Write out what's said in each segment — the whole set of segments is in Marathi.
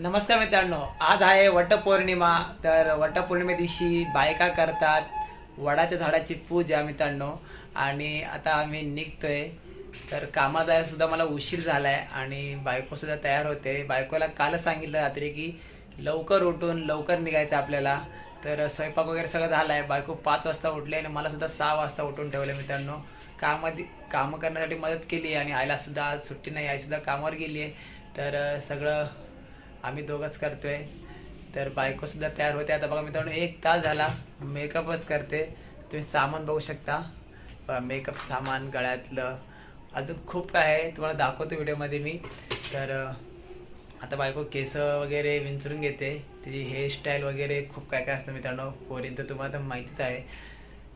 नमस्कार मित्रांनो आज आहे वटपौर्णिमा तर वटपौर्णिमे दिवशी बायका करतात वडाच्या झाडाची पूजा मित्रांनो आणि आता आम्ही निघतोय. तर कामात जायला सुद्धा मला उशीर झालाय आणि बायको सुद्धा तयार होते. बायकोला कालच सांगितलं रात्री की लवकर उठून लवकर निघायचं आपल्याला. तर स्वयंपाक वगैरे सगळं झालाय. बायको पाच वाजता उठली आणि मला सुद्धा सहा वाजता उठून ठेवलं मित्रांनो. कामात कामं करण्यासाठी मदत केली आणि आईला सुद्धा आज सुट्टी नाही आई सुद्धा कामावर गेली आहे तर सगळं आम्ही दोघंच करतोय. तर बायको सुद्धा तयार होते. आता बघा मित्रांनो एक तास झाला. मेकअपच करते. तुम्ही सामान बघू शकता. मेकअप सामान गळ्यातलं. अजून खूप काय आहे. तुम्हाला दाखवतो व्हिडिओमध्ये मी. तर आता बायको केस वगैरे विंचरून घेते. तिची हेअरस्टाईल वगैरे खूप काय काय असतं मित्रांनो. पोरींचं तुम्हाला तर माहितीच आहे.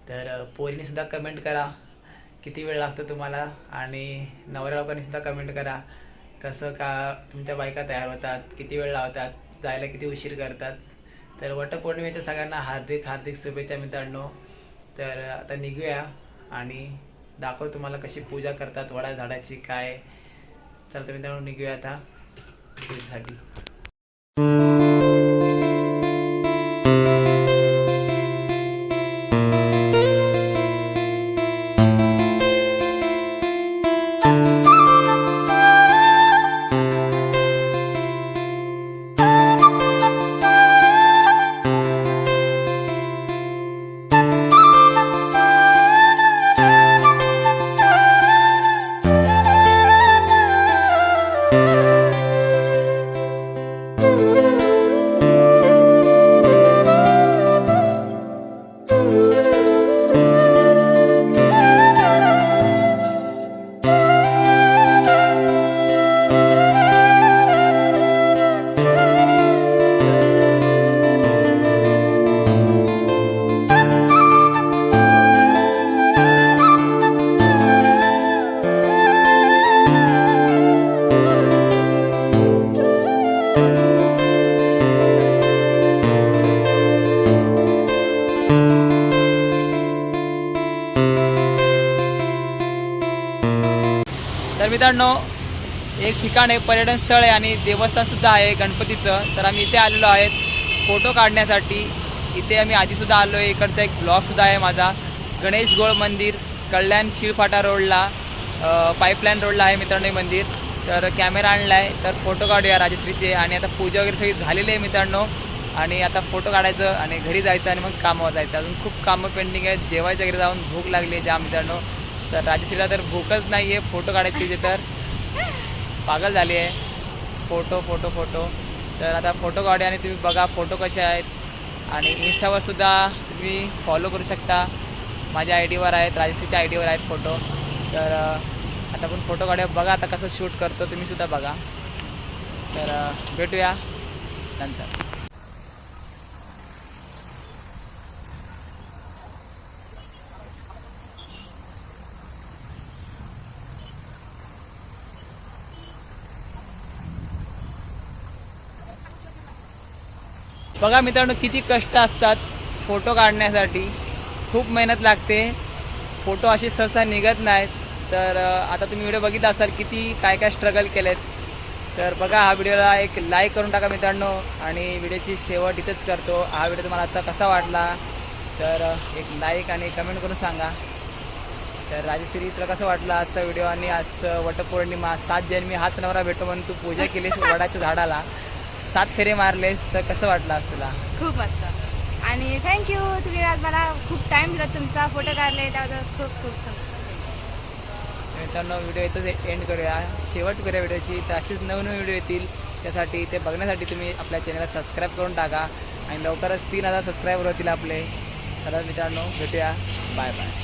तर अं, पोरीने सुद्धा कमेंट करा. किती वेळ लागतो तुम्हाला? आणि नवऱ्या लोकांनी सुद्धा कमेंट करा. कसं का तुमच्या बायका तयार होतात किती वेळ लावतात जायला किती उशीर करतात. तर वटपौर्णिमेच्या सगळ्यांना हार्दिक हार्दिक शुभेच्छा मित्रांनो. तर आता निघूया आणि दाखव तुम्हाला कशी पूजा करतात वडा झाडाची काय. चल तर मित्रांनो निघूया आता. पूजेसाठी. तर मित्रांनो एक ठिकाण आहे पर्यटन स्थळ आहे आणि देवस्थानसुद्धा आहे गणपतीचं. तर आम्ही इथे आलेलो आहेत. फोटो काढण्यासाठी इथे आम्ही आधीसुद्धा आलो आहे इकडचा एक ब्लॉगसुद्धा आहे माझा. गणेश गोळ मंदिर कल्याण शिळफाटा रोडला पाईपलाईन रोडला आहे मित्रांनो हे मंदिर. तर कॅमेरा आणला आहे तर फोटो काढूया राजश्रीचे. आणि आता पूजा वगैरे सगळी झालेली आहे मित्रांनो. आणि आता फोटो काढायचं आणि घरी जायचं आणि मग कामावर जायचं. अजून खूप कामं पेंडिंग आहेत. जेवायच्या वगैरे जाऊन भूक लागली आहे ज्या मित्रांनो. तर राजश्रीला तर भूकच नाही आहे फोटो काढायची तिथे तर. पागल झाली आहे. Photo photo photo. तर आता फोटो काढूया आणि तुम्ही बघा फोटो कसे आहेत. आणि इन्स्टावर सुद्धा तुम्ही फॉलो करू शकता. माझ्या आय डीवर आहेत राजश्रीच्या आय डीवर आहेत फोटो. तर आता आपण फोटो काढूया. बघा आता कसं शूट करतो तुम्ही सुद्धा बघा. तर भेटूया नंतर. बघा मित्रांनो किती कष्ट असतात फोटो काढण्यासाठी. खूप मेहनत लागते. फोटो असे सहसा निघत नाहीत. तर आता तुम्ही व्हिडिओ बघितला असाल किती काय काय स्ट्रगल केलेत. तर बघा हा व्हिडिओला एक लाईक करून टाका मित्रांनो. आणि व्हिडिओची शेवट इथेच करतो. हा व्हिडिओ तुम्हाला आजचा कसा वाटला? तर एक लाईक आणि कमेंट करून सांगा. तर राजश्री तुला कसं वाटलं आजचा व्हिडिओ आणि आजचं वटपौर्णिमा? सात जन्मी हाच नवरा भेटो म्हणून तू पूजा केलीस वडाच्या झाडाला. सात फेरे मारलेस तर कसं वाटलं आज तुला? खूप मस्त. आणि थँक्यू तुम्ही आज मला खूप टाइम दिला. तुमचा फोटो काढले. त्याबद्दल खूप खूप. मित्रांनो व्हिडिओ इथंच एंड करूया. शेवट करूया व्हिडिओची तर अशीच नवीन व्हिडिओ येतील. त्यासाठी ते बघण्यासाठी तुम्ही आपल्या चॅनलला सबस्क्राईब करून टाका. आणि लवकरच तीन हजार सबस्क्रायबर होतील आपले. तर मित्रांनो भेटूया. Bye bye